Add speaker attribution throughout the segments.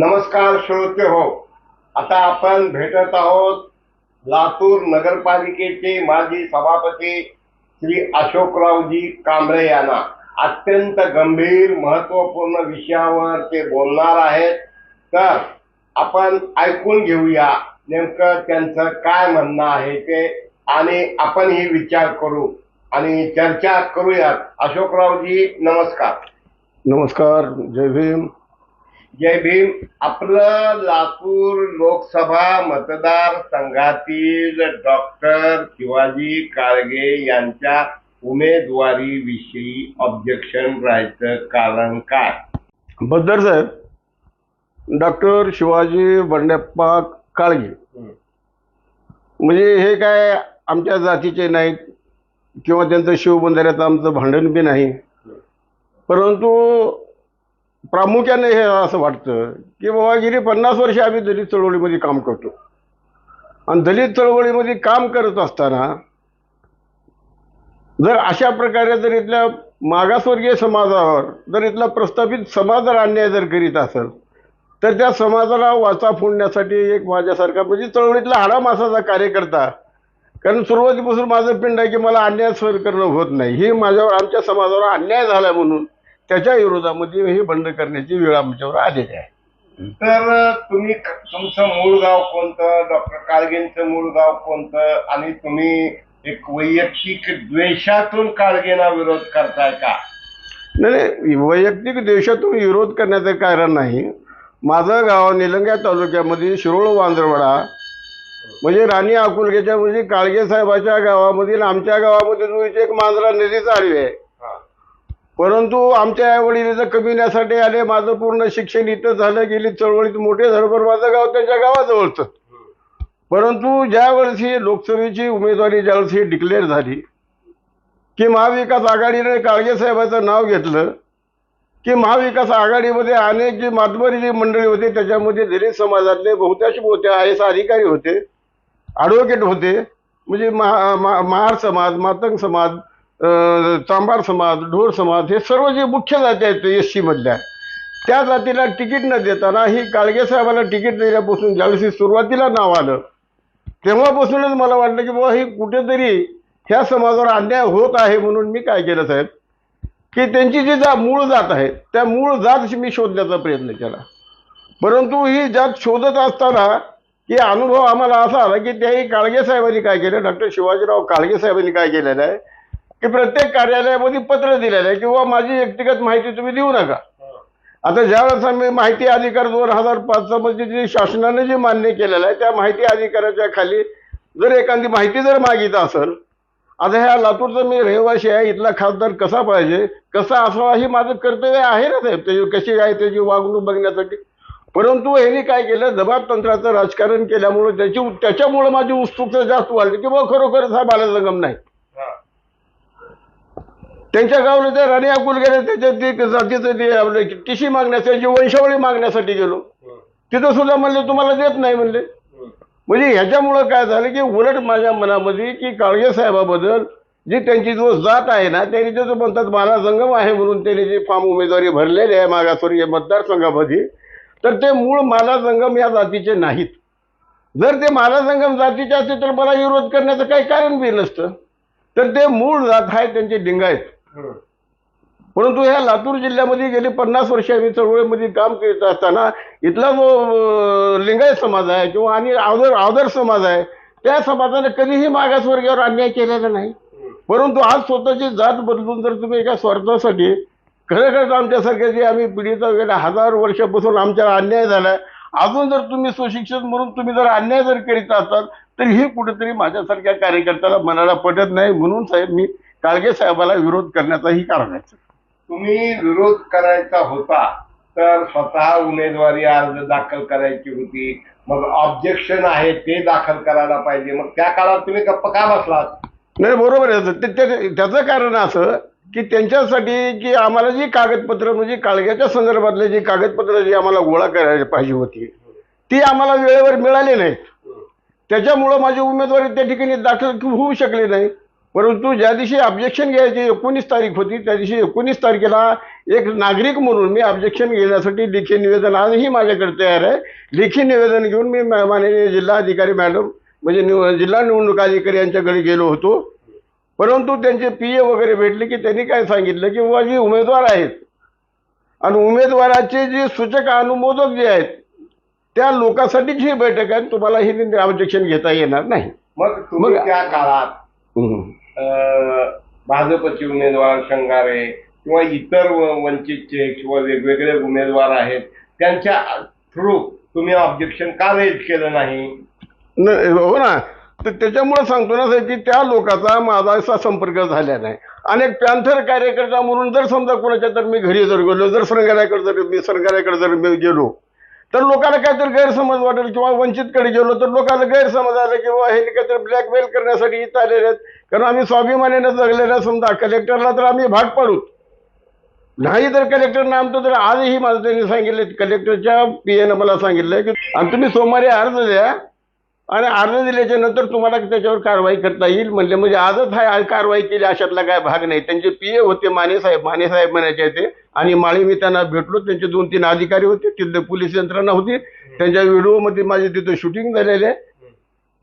Speaker 1: नमस्कार श्रोते हो. आता आपण भेटत आहोत लातूर नगरपालिकेचे माजी सभापती श्री अशोकरावजी कांबळे यांना. अत्यंत गंभीर महत्त्वपूर्ण विषयावर ते बोलणार आहेत. तर आपण ऐकून घेऊया नेमकं त्यांचं काय म्हणणं आहे ते आणि आपणही विचार करू आणि चर्चा करूयात. अशोकरावजी नमस्कार.
Speaker 2: नमस्कार जय भीम.
Speaker 1: जय भीम. आपलं लातूर लोकसभा मतदारसंघातील डॉक्टर शिवाजी काळगे यांच्या उमेदवारी विषयी ऑब्जेक्शन राहायचं कारण काय?
Speaker 2: बद्दर साहेब डॉक्टर शिवाजी बंडप्पा काळगे. म्हणजे हे काय आमच्या जातीचे नाहीत किंवा त्यांचं शिवबंधाऱ्याचं आमचं भांडण बी नाही. परंतु प्रामुख्याने हे असं वाटतं की बाबा गेली पन्नास वर्ष आम्ही दलित चळवळीमध्ये काम करतो. आणि दलित चळवळीमध्ये काम करत असताना जर अशा प्रकारे जर इथल्या मागासवर्गीय समाजावर जर इथला प्रस्थापित समाज जर अन्याय जर करीत असेल तर त्या समाजाला वाचा फोडण्यासाठी एक माझ्यासारखा म्हणजे चळवळीतला हाडामासाचा कार्यकर्ता कारण सुरुवातीपासून माझं पिंड आहे की मला अन्याय सहन करणं होत नाही. हे माझ्यावर आमच्या समाजावर अन्याय झाला म्हणून त्याच्या विरोधामध्ये हे बंड करण्याची वेळ आमच्यावर आलेली आहे.
Speaker 1: तर तुम्ही तुमचं मूळ गाव कोणतं? डॉक्टर काळगेंचं मूळ गाव कोणतं? आणि तुम्ही एक वैयक्तिक द्वेषातून काळगेंना विरोध करताय का?
Speaker 2: नाही नाही वैयक्तिक देशातून विरोध करण्याचं कारण नाही. माझं गाव निलंगा तालुक्यामध्ये शिरोळ वांद्रवडा म्हणजे राणी अकुलगेच्या म्हणजे काळगे साहेबाच्या गावामधील आमच्या गावामध्ये जो एक मांजरा नदीचा आडवी आहे. परंतु आमच्या आई वडील इथं कमिण्यासाठी आले. माझं पूर्ण शिक्षण इथं झालं. गेली चळवळीत मोठे धरभर माझं गाव त्यांच्या गावाजवळचं परंतु ज्या वर्षी लोकसभेची उमेदवारी ज्यावेळेस ही डिक्लेअर झाली की महाविकास आघाडीने काळगेसाहेबाचं नाव घेतलं की महाविकास आघाडीमध्ये अनेक जी मातबरी जी मंडळी होती त्याच्यामध्ये दलित समाजातले बहुतांश बहुत्या आय एस अधिकारी होते ॲडव्होकेट होते. म्हणजे महा मा- महार समाज मातंग समाज चांभार समाज ढोर समाज हे सर्व जे मुख्य जाती आहेत एस सीमधल्या त्या जातीला तिकीट न देताना ही काळगे तिकीट दिल्यापासून ज्यावेळेस सुरुवातीला नाव आलं तेव्हापासूनच मला वाटलं की बाबा ही कुठेतरी ह्या समाजावर अन्याय होत आहे म्हणून मी काय केलं साहेब? की त्यांची जी जा मूळ जात आहे त्या मूळ जात मी शोधण्याचा प्रयत्न केला. परंतु ही जात शोधत असताना की अनुभव आम्हाला असा आला की त्याही काळगे साहेबांनी काय केलं? डॉक्टर शिवाजीराव काळगे साहेबांनी काय केलेलं आहे? की प्रत्येक कार्यालयामध्ये पत्र दिलेलं आहे किंवा माझी व्यक्तिगत माहिती तुम्ही देऊ नका. आता ज्यावेळेस आम्ही माहिती अधिकार दोन हजार पाचचा म्हणजे जे शासनाने जे मान्य केलेलं आहे त्या माहिती अधिकाराच्या खाली जर एखादी माहिती जर मागित असेल आता ह्या लातूरचा मी रहिवासी आहे इथला खासदार कसा पाहिजे कसा असावा हे माझं कर्तव्य आहे ना साहेब त्याची कशी आहे त्याची वागणूक बघण्यासाठी. परंतु ह्यांनी काय केलं दबाब तंत्राचं राजकारण केल्यामुळे त्याची त्याच्यामुळे माझी उत्सुकता जास्त वाढली की बाबा खरोखरच हा बालसंगम नाही. त्यांच्या गावाला ते राणी अकुल गेले त्याच्या ते जातीचं ते आपलं टिशी मागण्यासाठी वंशावळी मागण्यासाठी गेलो. तिथं सुद्धा म्हणले तुम्हाला देत नाही म्हणले. म्हणजे ह्याच्यामुळं काय झालं की उलट माझ्या मनामध्ये की काळगे साहेबाबद्दल जी त्यांची जो जात आहे ना त्यांनी जो म्हणतात मला संगम आहे म्हणून त्यांनी जे फॉर्म उमेदवारी भरलेली आहे मागासवर्गीय मतदारसंघामध्ये तर ते मूळ माला संगम या जातीचे नाहीत. जर ते माला संगम जातीचे असते तर मला विरोध करण्याचं काही कारण बी नसतं. तर ते मूळ जात आहे त्यांचे डिंगायत परंतु ह्या लातूर जिल्ह्यामध्ये गेली पन्नास वर्ष आम्ही चळवळीमध्ये काम करत असताना इथला जो लिंगायत समाज आहे किंवा आणि आदर आदर समाज आहे त्या समाजाने कधीही मागासवर्गीयावर अन्याय केलेला नाही. परंतु आज स्वतःची जात बदलून जर तुम्ही एका स्वार्थासाठी खरोखरच आमच्यासारखे जे आम्ही पिढीचा गेल्या हजार वर्षापासून आमच्यावर अन्याय झालाय अजून जर तुम्ही सुशिक्षित म्हणून तुम्ही जर अन्याय जर करीत असाल तर ही कुठेतरी माझ्यासारख्या कार्यकर्त्याला मनाला पटत नाही. म्हणून साहेब मी काळगे साहेबाला विरोध करण्याचाही कारण आहे.
Speaker 1: तुम्ही विरोध करायचा होता तर स्वतः उमेदवारी अर्ज दाखल करायची होती. मग ऑब्जेक्शन आहे ते दाखल करायला पाहिजे. मग त्या काळात तुम्ही गप्प का बसलात?
Speaker 2: नाही बरोबर आहे. ते- ते- त्याचं कारण असं की त्यांच्यासाठी की आम्हाला जी कागदपत्र म्हणजे काळग्याच्या संदर्भातले जी कागदपत्र जी आम्हाला गोळा करायला पाहिजे होती ती आम्हाला वेळेवर मिळाली नाहीत. त्याच्यामुळं माझी उमेदवारी त्या ठिकाणी दाखल होऊ शकली नाही. परंतु ज्या दिवशी ऑब्जेक्शन घ्यायची एकोणीस तारीख होती त्या दिवशी एकोणीस तारखेला एक नागरिक म्हणून मी ऑब्जेक्शन घेण्यासाठी लेखी निवेदन आजही माझ्याकडे तयार आहे. लेखी निवेदन घेऊन मी माननीय जिल्हाधिकारी मॅडम म्हणजे निव जिल्हा निवडणूक अधिकारी यांच्याकडे गेलो होतो. परंतु त्यांचे पी ए वगैरे भेटले की त्यांनी काय सांगितलं की बुवा जे उमेदवार आहेत आणि उमेदवाराचे जे सूचक अनुमोदक जे आहेत त्या लोकांसाठीच ही बैठक आहे तुम्हाला ही ऑब्जेक्शन घेता येणार नाही.
Speaker 1: मग तुम्ही
Speaker 2: मग-
Speaker 1: त्या काळात भाजपचे उमेदवार शंगारे किंवा इतर वंचितचे किंवा वेगवेगळे उमेदवार आहेत त्यांच्या थ्रू तुम्ही ऑब्जेक्शन का रेज केलं नाही?
Speaker 2: न- हो ना. तर त्याच्यामुळे सांगतो ना साहेब की त्या लोकाचा माझा असा संपर्क झाला नाही. अनेक पॅन्थर कार्यकर्ता म्हणून जर समजा कोणाच्या तर मी घरी जर गेलो जर संघालयाकडे जर मी संघालयाकडे जर मी गेलो तर लोकांना काहीतरी गैरसमज वाटेल किंवा वंचितकडे गेलो तर लोकांना गैरसमज आला किंवा हे काहीतरी ब्लॅकमेल करण्यासाठी इथं आलेले आहेत. कारण आम्ही स्वाभिमानाने जगलेल्या समजा कलेक्टरला तर आम्ही भाग पाडू. नाही तर कलेक्टरनं आमचं तर आजही माझं त्यांनी सांगितले कलेक्टरच्या पी एनं मला सांगितलं की आणि तुम्ही सोमवारी अर्ज द्या आणि अर्ज दिल्याच्या नंतर तुम्हाला त्याच्यावर कारवाई करता येईल म्हणले. म्हणजे आजच हा कारवाई केली अशातला काय भाग नाही. त्यांचे पी ए होते माने साहेब माने साहेब म्हणायचे ते. आणि माळी मी त्यांना भेटलो त्यांचे दोन तीन अधिकारी होते. तिथले पोलीस यंत्रणा होती. त्यांच्या व्हिडिओमध्ये माझे तिथं शूटिंग झालेले आहे.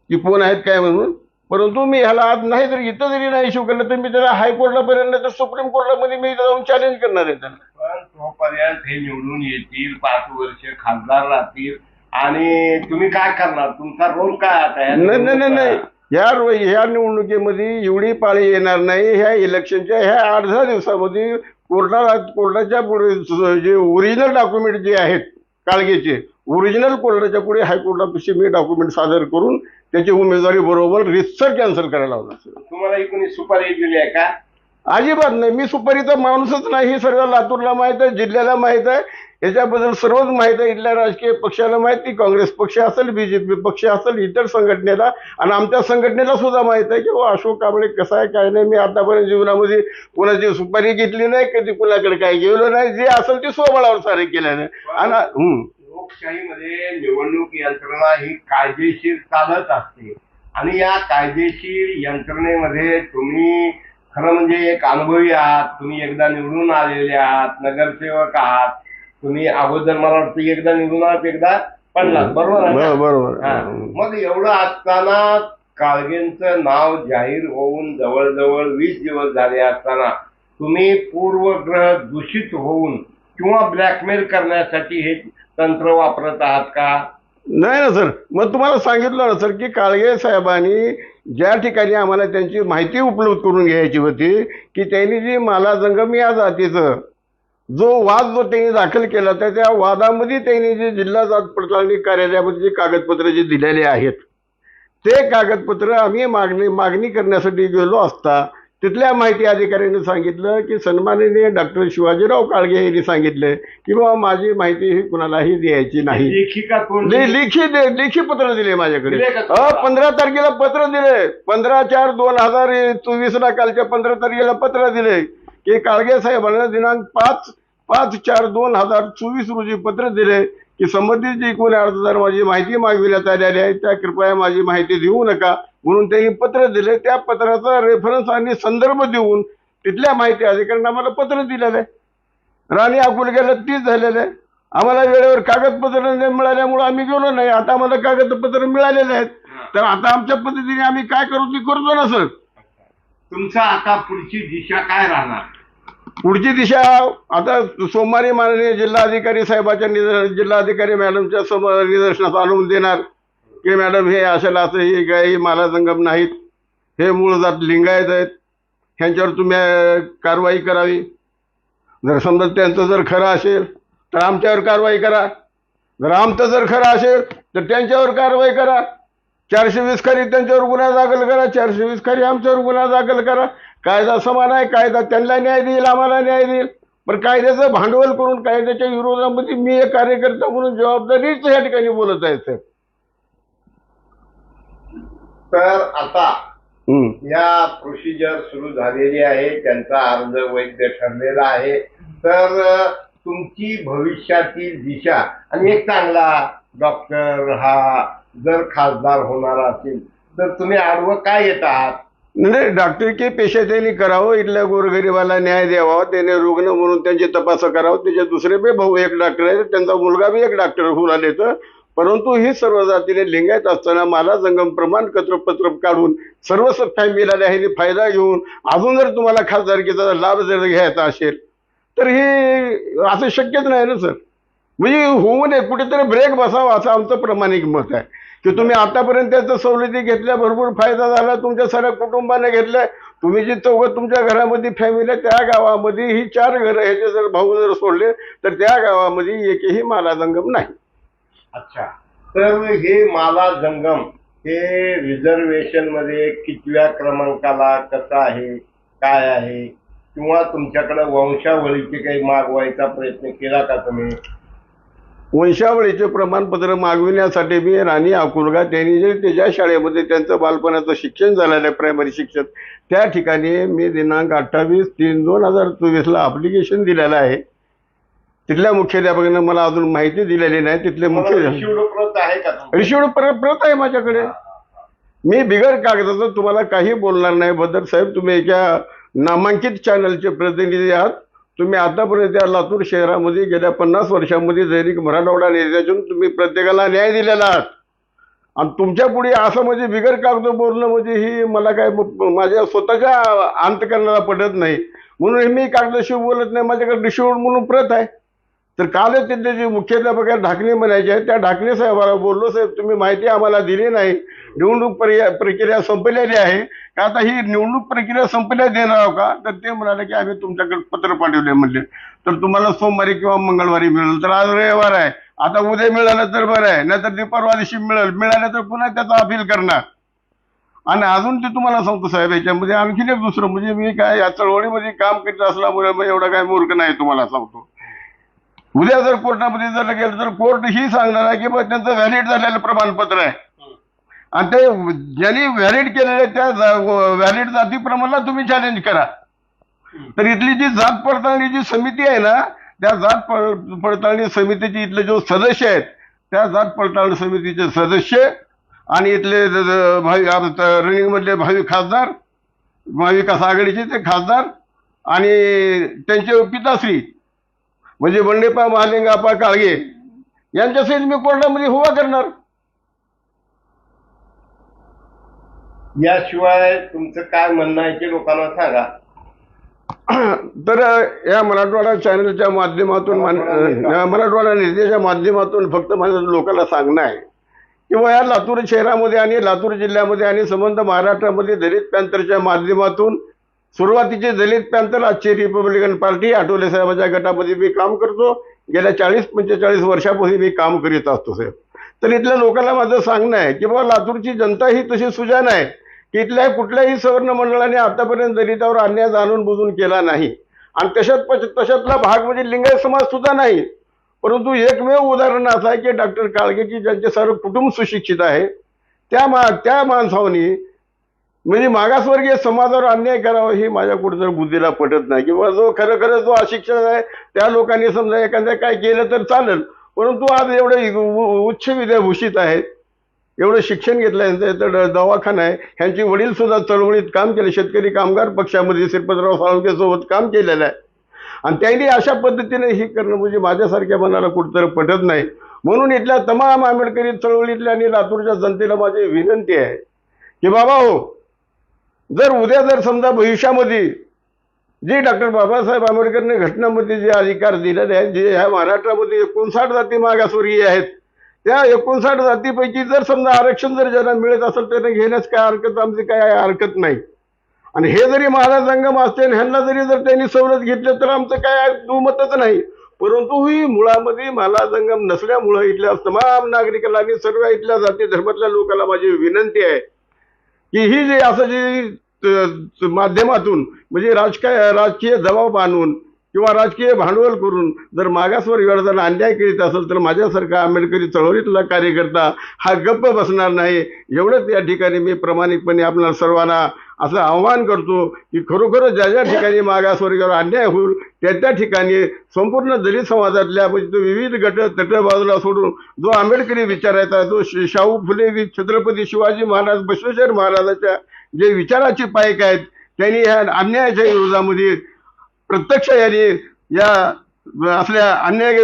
Speaker 2: की कोण आहेत काय म्हणून. परंतु मी ह्याला आज नाही जर इथं जरी नाही इश्यू केलं तर मी त्याला हायकोर्टापर्यंत नाही तर सुप्रीम कोर्टामध्ये मी जाऊन चॅलेंज करणार आहे त्यांना.
Speaker 1: पण तोपर्यंत हे निवडून येतील पाच वर्ष खासदार राहतील. आणि तुम्ही काय करणार? तुमचा रोल काय आता? या
Speaker 2: नाही नाही नाही नाही.
Speaker 1: निवडणुकीत?
Speaker 2: या रो- ह्या निवडणुकीमध्ये एवढी पाळी येणार नाही. ह्या इलेक्शनच्या ह्या आठ दहा दिवसामध्ये कोर्टाला कोर्टाच्या पुढे स- जे ओरिजिनल डॉक्युमेंट जे आहेत काळगेचे ओरिजिनल कोर्टाच्या पुढे हायकोर्टापाशी मी डॉक्युमेंट सादर करून त्याची उमेदवारी बरोबर रितसर कॅन्सल करायला लावणार
Speaker 1: तुम्हाला एकूण सुपारी दिली आहे का?
Speaker 2: अजिबात नाही. मी सुपारीचा माणूसच नाही. हे सर्व लातूरला माहीत आहे जिल्ह्याला माहीत आहे. याच्याबद्दल सर्वच माहीत आहे. इथल्या राजकीय पक्षाला माहिती काँग्रेस पक्ष असेल बीजेपी पक्ष असेल इतर संघटनेला. आणि आमच्या संघटनेला सुद्धा माहीत आहे की हो अशोक कांबळे कसं आहे काय नाही मी आतापर्यंत जीवनामध्ये कोणाची सुपारी घेतली नाही कधी कुणाकडे काय गेलो नाही जे असेल ते स्वबळावर सारे केल्याने. आणि
Speaker 1: लोकशाहीमध्ये निवडणूक यंत्रणा ही कायदेशीर चालत असते. आणि या कायदेशीर यंत्रणेमध्ये तुम्ही खरं म्हणजे एक अनुभवी आहात तुम्ही एकदा निवडून आलेले आहात नगरसेवक आहात तुम्ही अगोदर मला वाटतं एकदा आहात एकदा पडलात. बरोबर आहे ना?
Speaker 2: बरोबर.
Speaker 1: मग एवढं असताना काळगेंचं नाव जाहीर होऊन जवळजवळ वीस दिवस झाले असताना तुम्ही पूर्वग्रह दूषित होऊन किंवा ब्लॅकमेल करण्यासाठी हे तंत्र वापरत आहात का?
Speaker 2: नाही ना सर. मग तुम्हाला सांगितलं ना सर की काळगे साहेबांनी ज्या ठिकाणी आम्हाला त्यांची माहिती उपलब्ध करून घ्यायची होती की त्यांनी जी माला जंगम या जातीचं जो वाद जो त्यांनी दाखल केला तर त्या वादामध्ये त्यांनी जे जिल्हा जात पडताळणी कार्यालयामध्ये जे कागदपत्र जे दिलेले आहेत ते कागदपत्र आम्ही मागणी मागणी करण्यासाठी गेलो असता तिथल्या माहिती अधिकाऱ्यांनी सांगितलं की सन्माननीय डॉक्टर शिवाजीराव काळगे यांनी सांगितलं की बाबा माझी माहिती ही कुणालाही द्यायची नाही. लेखी लेखी पत्र दिले माझ्याकडे? पंधरा तारखेला पत्र दिले. पंधरा चार दोन हजार चोवीस ला कालच्या पंधरा तारखेला पत्र दिले. की काळगे साहेबांना दिनांक पाच पाच चार दोन हजार चोवीस रोजी पत्र दिले की संबंधित जी कोणी अर्जदार माझी माहिती मागविण्यात आलेली आहे त्या कृपया माझी माहिती देऊ नका. म्हणून त्यांनी पत्र दिले. त्या पत्राचा रेफरन्स आणि संदर्भ देऊन तिथल्या माहिती अधिकाऱ्यांना आम्हाला पत्र दिलेलं आहे. राणी अकोलग्याला तीच झालेलं आहे. आम्हाला वेळेवर कागदपत्र नाही मिळाल्यामुळे आम्ही गेलो नाही. आता आम्हाला कागदपत्र मिळालेले आहेत. तर आता आमच्या पद्धतीने आम्ही काय करू ते करतो ना सर?
Speaker 1: तुमचा आता पुढची दिशा काय राहणार?
Speaker 2: पुढची दिशा आता सोमवारी माननीय जिल्हाधिकारी साहेबाच्या निदर् जिल्हाधिकारी मॅडमच्या समोर निदर्शनास आणून देणार. की मॅडम हे असेल असं हे काही माला संगम नाहीत. हे मूळ जात लिंगायत आहेत. ह्यांच्यावर तुम्ही कारवाई करावी. जर समजा त्यांचं जर खरं असेल तर आमच्यावर कारवाई करा. जर आमचं जर खरं असेल तर त्यांच्यावर कारवाई करा. चारशे वीस खरी त्यांच्यावर गुन्हा दाखल करा. चारशे वीस खरी आमच्यावर गुन्हा दाखल करा. कायदा समान आहे कायदा त्यांना न्याय देईल आम्हाला न्याय देईल. पण कायद्याचं भांडवल करून कायद्याच्या विरोधामध्ये मी एक कार्यकर्ता म्हणून जबाबदारीच या ठिकाणी बोलत आहे सर
Speaker 1: तर आता. या प्रोसिजर सुरू झालेली आहे त्यांचा अर्ज वैध ठरलेला आहे. तर तुमची भविष्यातील दिशा आणि एक चांगला डॉक्टर हा जर खासदार होणार असेल तर तुम्ही आडवं काय येत आहात?
Speaker 2: नाही डॉक्टरकी पेशा त्यांनी करावं इथल्या गोरगरिबाला न्याय द्यावा त्याने रुग्ण म्हणून त्यांची तपास करावं त्याचे दुसरे बी भाऊ एक डॉक्टर आहे त्यांचा मुलगा बी एक डॉक्टर होऊन आलेचं परंतु ही सर्व जातीने लिंगायत असताना मला जंगम प्रमाणपत्र पत्र काढून सर्व फॅमिलीला ह्याने फायदा घेऊन अजून जर तुम्हाला खासदारकीचा लाभ जर घ्यायचा असेल तर हे असं शक्यच नाही ना सर. म्हणजे होऊ नये कुठेतरी ब्रेक बसावा असं आमचं प्रामाणिक मत आहे. की तुम्ही आतापर्यंत त्याचं सवलती घेतल्या भरपूर फायदा झाला तुमच्या साऱ्या कुटुंबाने घेतलाय. तुम्ही जी चौघं तुमच्या घरामध्ये फॅमिली आहे त्या गावामध्ये ही चार घरं ह्याचे जर भाऊ जर सोडले तर त्या गावामध्ये एकही माला जंगम नाही.
Speaker 1: अच्छा. तर हे माला जंगम हे रिझर्वेशनमध्ये कितव्या क्रमांकाला कसं आहे काय आहे? किंवा तुमच्याकडे वंशावळीचे काही मागवायचा प्रयत्न केला का तुम्ही?
Speaker 2: वंशावळीचे प्रमाणपत्र मागविण्यासाठी मी राणी अकुलगा त्यांनी जे त्याच्या शाळेमध्ये त्यांचं बालपणाचं शिक्षण झालेलं आहे प्रायमरी शिक्षण. त्या ठिकाणी मी दिनांक अठ्ठावीस तीन दोन हजार चोवीसला अप्लिकेशन दिलेलं आहे. तिथल्या मुख्याध्यापकानं मला अजून माहिती दिलेली नाही. तिथले मुख्य
Speaker 1: रिशिवड प्रत आहे का तुमच्याकडे?
Speaker 2: रिशिवड परत प्रत आहे माझ्याकडे. मी बिगर कागदाचं तुम्हाला काही बोलणार नाही. बद्दल साहेब तुम्ही एका नामांकित चॅनलचे प्रतिनिधी आहात. तुम्ही आतापर्यंत या लातूर शहरामध्ये गेल्या पन्नास वर्षामध्ये दैनिक मराठवाडा नेत्यातून तुम्ही प्रत्येकाला न्याय दिलेला आहात. आणि तुमच्यापुढे असं म्हणजे बिगर कागद बोलणं म्हणजे ही मला काय माझ्या स्वतःच्या अंतकरणाला पडत नाही. म्हणून मी कागदाशिवाय बोलत नाही माझ्याकडे रिशिवड म्हणून प्रत आहे. तर कालच तिथे जे मुख्याध्यापक ढाकणे म्हणायचे आहेत त्या ढाकणे साहेबाला बोललो साहेब तुम्ही माहिती आम्हाला दिली नाही. निवडणूक प्रक्रिया प्रक्रिया संपलेली आहे. का आता ही निवडणूक प्रक्रिया संपल्या देणार आहो का? तर ते म्हणाले की आम्ही तुमच्याकडे पत्र पाठवले म्हणले. तर तुम्हाला सोमवारी किंवा मंगळवारी मिळेल. तर आज रविवार आहे. आता उद्या मिळालं तर बरं आहे. नाहीतर ते परवा दिवशी मिळेल. मिळालं तर पुन्हा त्याचा अपील करणार. आणि अजून ते तुम्हाला सांगतो साहेब याच्यामध्ये आणखीन एक दुसरं म्हणजे मी काय या चळवळीमध्ये काम करीत असल्यामुळे मग एवढा काय मूर्ख नाही तुम्हाला सांगतो. उद्या जर कोर्टामध्ये जर गेलं तर कोर्ट ही सांगणार आहे की बा त्यांचं व्हॅलिड झालेलं प्रमाणपत्र आहे. आणि ते ज्यांनी व्हॅलिड केलेलं त्या व्हॅलिड जातीप्रमाणे तुम्ही चॅलेंज करा. तर इथली जी जात पडताळणी जी समिती आहे ना त्या जात पडताळणी समितीचे इथले जो सदस्य आहेत त्या जात पडताळणी समितीचे सदस्य आणि इथले भावी रनिंगमधले भावी खासदार महाविकास आघाडीचे ते खासदार आणि त्यांचे पिताश्री म्हणजे बंडेपा महालिंगापा काळगे यांच्यासहित मी कोर्टामध्ये हुवा करणार.
Speaker 1: याशिवाय तुमचं काय म्हणणं आहे ते लोकांना सांगा.
Speaker 2: तर या मराठवाडा चॅनलच्या माध्यमातून मराठवाडा निर्देशाच्या माध्यमातून फक्त माझं लोकांना सांगणं आहे. किंवा या लातूर शहरामध्ये आणि लातूर जिल्ह्यामध्ये आणि संबंध महाराष्ट्रामध्ये दलित पॅंथरच्या माध्यमातून सुरुवातीचे दलित पॅन्थर आजची रिपब्लिकन पार्टी आठवले साहेबाच्या गटामध्ये मी काम करतो. गेल्या चाळीस पंचेचाळीस वर्षापूर्वी मी काम करीत असतो साहेब. तर इथल्या लोकांना माझं सांगणं आहे की बाबा लातूरची जनता ही तशी सुजान आहे की इथल्या कुठल्याही सवर्ण मंडळाने आतापर्यंत दलितावर अन्याय जाणून बुजून केला नाही. आणि तशात पश- तशातला भाग म्हणजे लिंगायत समाज सुद्धा नाही. परंतु एकमेव उदाहरण असं आहे की डॉक्टर काळगे की ज्यांचे सर्व कुटुंब सुशिक्षित आहे त्या मा त्या माणसावनी म्हणजे मागासवर्गीय समाजावर अन्याय करावा ही माझ्या कुठेतरी बुद्धीला पटत नाही. किंवा जो खरं खरं जो अशिक्षण आहे त्या लोकांनी समजा एखाद्या काय केलं तर चालेल. परंतु आज एवढे उ- उच्च विद्याभूषित आहेत एवढं शिक्षण घेतलं तर दवाखाना आहे ह्यांचे वडील सुद्धा चळवळीत काम केले शेतकरी कामगार पक्षामध्ये श्रीपतराव साळुंकेसोबत काम केलेलं आहे. आणि त्यांनी अशा पद्धतीने हे करणं म्हणजे माझ्यासारख्या मनाला कुठंतरी पटत नाही. म्हणून इथल्या तमाम आंबेडकरी चळवळीतल्या आणि लातूरच्या जनतेला माझी विनंती आहे की बाबा हो जर उद्या जर समजा भविष्यामध्ये जे डॉक्टर बाबासाहेब आंबेडकरने घटनामध्ये जे अधिकार दिलेले आहेत जे ह्या महाराष्ट्रामध्ये एकोणसाठ जाती मागासवर्गीय आहेत त्या एकोणसाठ जातीपैकी जर समजा आरक्षण जर ज्यांना मिळत असेल त्यांना घेण्यास काय हरकत आमची काय हरकत नाही. आणि हे जरी महाराज संगम असते ह्यांना जरी जर त्यांनी सवलत घेतली तर आमचं काय दुमतच नाही. परंतु ही मुळामध्ये मला संगम नसल्यामुळं इथल्या तमाम नागरिकांना आणि सर्व इथल्या जाती धर्मातल्या लोकांना माझी विनंती आहे की ही जी असं जी त- माध्यमातून म्हणजे राजकीय राजकीय दबाव आणून किंवा राजकीय भांडवल करून जर मागासवर्ग जर अन्याय करीत असेल तर माझ्यासारखा आंबेडकरी चळवळीतला कार्यकर्ता हा गप्प बसणार नाही. एवढंच या ठिकाणी मी प्रामाणिकपणे आपल्या सर्वांना असं आव्हान करतो की खरोखरच ज्या ज्या ठिकाणी मागासवर्गावर अन्याय होईल त्या त्या ठिकाणी संपूर्ण दलित समाजातल्या म्हणजे तो विविध गट तट बाजूला सोडून जो आंबेडकरी विचारायचा जो शाहू फुले छत्रपती शिवाजी महाराज बसवेश्वर महाराजाच्या जे विचाराचे पायक आहेत त्यांनी ह्या अन्यायाच्या विरोधामध्ये प्रत्यक्ष यांनी या असल्या अन्याय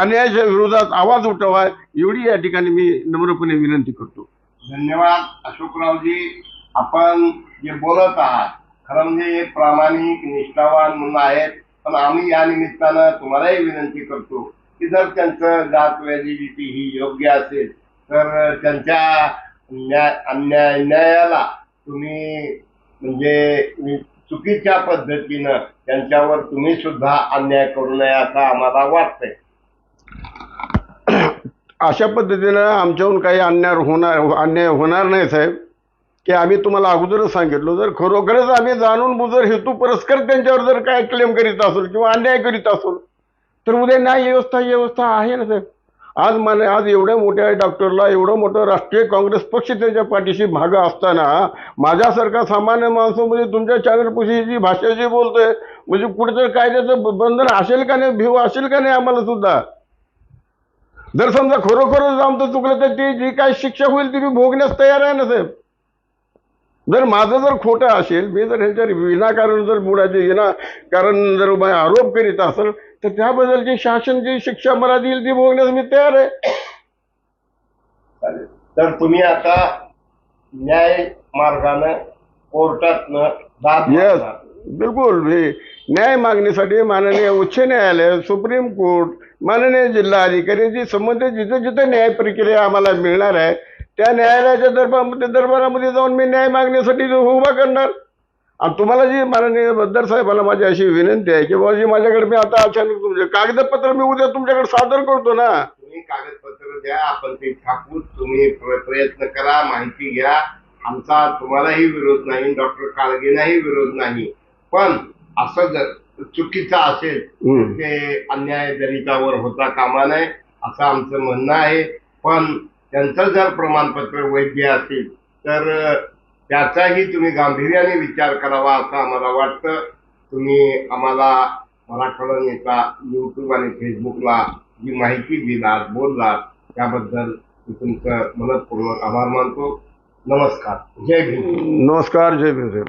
Speaker 2: अन्यायाच्या विरोधात आवाज उठवा एवढी या ठिकाणी मी नम्रपणे विनंती करतो.
Speaker 1: धन्यवाद अशोकरावजी. आपण जे बोलत आहात खरं म्हणजे एक प्रामाणिक निष्ठावान म्हणून आहेत पण आम्ही या निमित्तानं तुम्हालाही विनंती करतो की जर त्यांचं जात व्हॅलिडिटी ही योग्य असेल तर त्यांच्या न्याय अन्याय न्यायाला तुम्ही म्हणजे चुकीच्या पद्धतीनं त्यांच्यावर तुम्ही सुद्धा अन्याय करू नये असं आम्हाला वाटतंय.
Speaker 2: अशा पद्धतीनं आमच्याहून काही अन्याय होणार अन्याय होणार नाही साहेब. की आम्ही तुम्हाला अगोदरच सांगितलो जर खरोखरच आम्ही जाणून बुजर हेतू पुरस्कार त्यांच्यावर जर काय क्लेम करीत असोल किंवा अन्याय करीत असोल तर उद्या न्याय व्यवस्था व्यवस्था आहे ना साहेब? आज माने आज एवढ्या मोठ्या डॉक्टरला एवढं मोठं राष्ट्रीय काँग्रेस पक्ष त्याच्या पाठीशी भाग असताना माझ्यासारखा सामान्य माणसं म्हणजे तुमच्या चॅनलपाशी जी भाषा जी बोलतोय म्हणजे कुठेतरी कायद्याचं बंधन असेल का नाही भिव असेल का नाही आम्हाला सुद्धा? जर समजा खरोखरच आमचं चुकलं तर ती जी काय शिक्षा होईल ती मी भोगण्यास तयार आहे ना साहेब? जर माझं जर खोटं असेल मी जर ह्याच्यावर विनाकारण जर बुडाचे विना कारण जर आरोप करीत असेल तर त्याबद्दलची शासन जी शिक्षा मला देईल ती भोगण्यास मी तयार आहे.
Speaker 1: चालेल. तर तुम्ही आता न्याय मार्गानं कोर्टातनं दाद मागणार.
Speaker 2: बिलकुल. हे न्याय मागणीसाठी माननीय उच्च न्यायालय सुप्रीम कोर्ट माननीय जिल्हाधिकारी जी संबंधित जिथे जिथे न्याय प्रक्रिया आम्हाला मिळणार आहे त्या न्यायालयाच्या दरबारामध्ये दरबारामध्ये जाऊन मी न्याय मागण्यासाठी उभा करणार. आणि तुम्हाला जी माननीय बद्दर साहेबांना माझी अशी विनंती आहे की बाबा जी माझ्याकडे मी आता अचानक तुमचे कागदपत्र मी उद्या तुमच्याकडे सादर करतो ना.
Speaker 1: तुम्ही कागदपत्र द्या आपण ते छापून तुम्ही प्र- प्रयत्न करा माहिती घ्या. आमचा तुम्हालाही विरोध नाही डॉक्टर काळगेलाही विरोध नाही. पण असं जर चुकीचं असेल. ते अन्याय दलितावर होता कामा नये असं आमचं म्हणणं आहे. पण त्यांचं जर प्रमाणपत्र वैध असेल तर त्याचाही तुम्ही गांभीर्याने विचार करावा असं आम्हाला वाटतं. तुम्ही आम्हाला मराठवाडा नेता यूट्यूब आणि फेसबुकला जी माहिती दिलात बोललात त्याबद्दल मी तुमचं मनपूर्वक आभार मानतो. नमस्कार. जय भीम.
Speaker 2: नमस्कार जय भीम.